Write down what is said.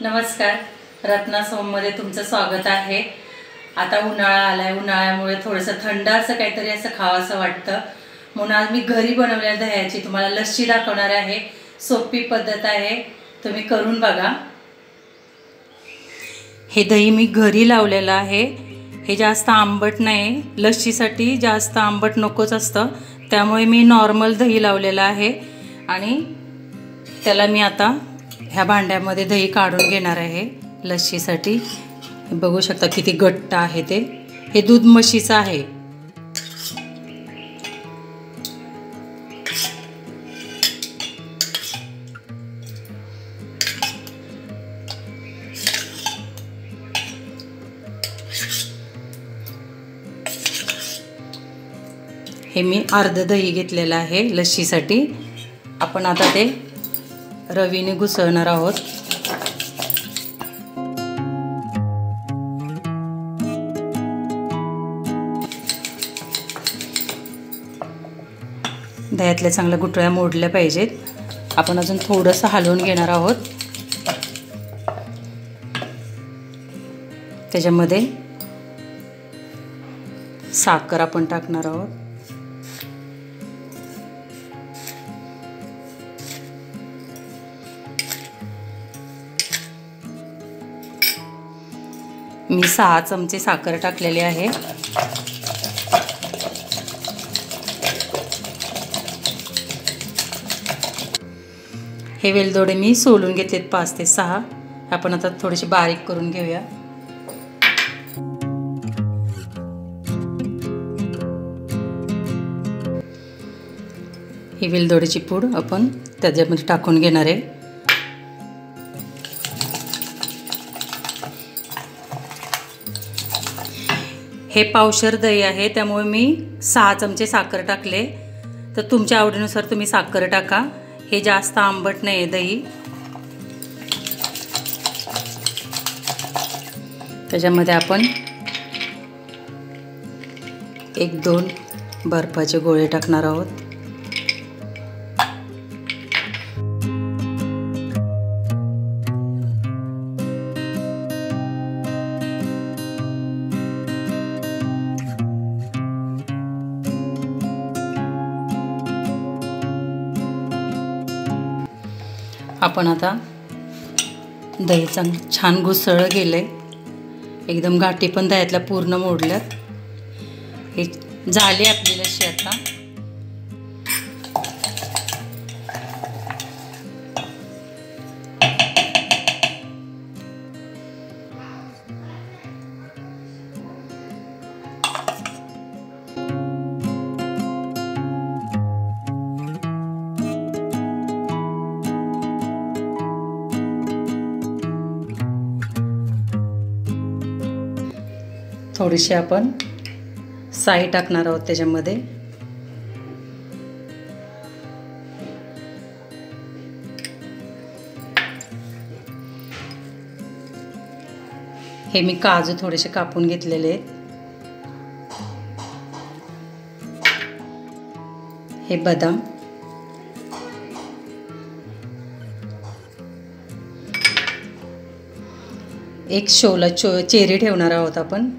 नमस्कार. रत्ना सोममध्ये तुमचं स्वागत आहे. आता उन्हाळा आलाय. उन्हाळ्यामुळे थोडंसं थंड असं काहीतरी असं खावंसं वाटतं. म्हणून आज मी घरी बनवलेल्या दह्याची तुम्हाला लस्सी दाखवणार आहे. सोपी पद्धत आहे. तुम्ही करून बघा. हे दही मी घरी लावलेलं आहे. हे जास्त आंबट नाही. लस्सीसाठी जास्त आंबट नकोच असतं. त्यामुळे मी नॉर्मल दही लावलेलं आहे. आणि त्याला मी आता ह्या भांड्यामध्ये दही काढून घेणार आहे लस्सीसाठी. बघू शकता किती घट्ट आहे ते. हे दूध म्हशीचं आहे. हे मी अर्ध दही घेतलेलं आहे लस्सीसाठी. आपण आता ते रवीने घुसळणार आहोत. दह्यातल्या चांगल्या गुटळ्या मोडल्या पाहिजेत. आपण अजून थोडंसं हलवून घेणार आहोत. त्याच्यामध्ये साखर आपण टाकणार आहोत. मी सहा चमचे साखर टाकलेले आहे. हे वेलदोडे मी सोलून घेतलेत पाच ते सहा. आपण आता थोडेसे बारीक करून घेऊया. ही वेलदोड्याची पूड आपण त्याच्यामध्ये टाकून घेणार आहे. हे पावशर दही आहे त्यामुळे मी सहा चमचे साखर टाकले. तर तुमच्या आवडीनुसार तुम्ही साखर टाका. हे जास्त आंबट नाही आहे दही. त्याच्यामध्ये आपण एक दोन बर्फाचे गोळे टाकणार आहोत. आपण आता दही चांग छान घुसळं गेलं आहे एकदम गाठी पण दह्यातल्या पूर्ण मोडल्यात. हे झाली आपली लशी आता थोडीशी आपण साई टाकणार आहोत त्याच्यामध्ये. हे मी काजू थोडेसे कापून घेतलेले आहेत. हे बदाम. एक शोला चो चेरी ठेवणार आहोत आपण.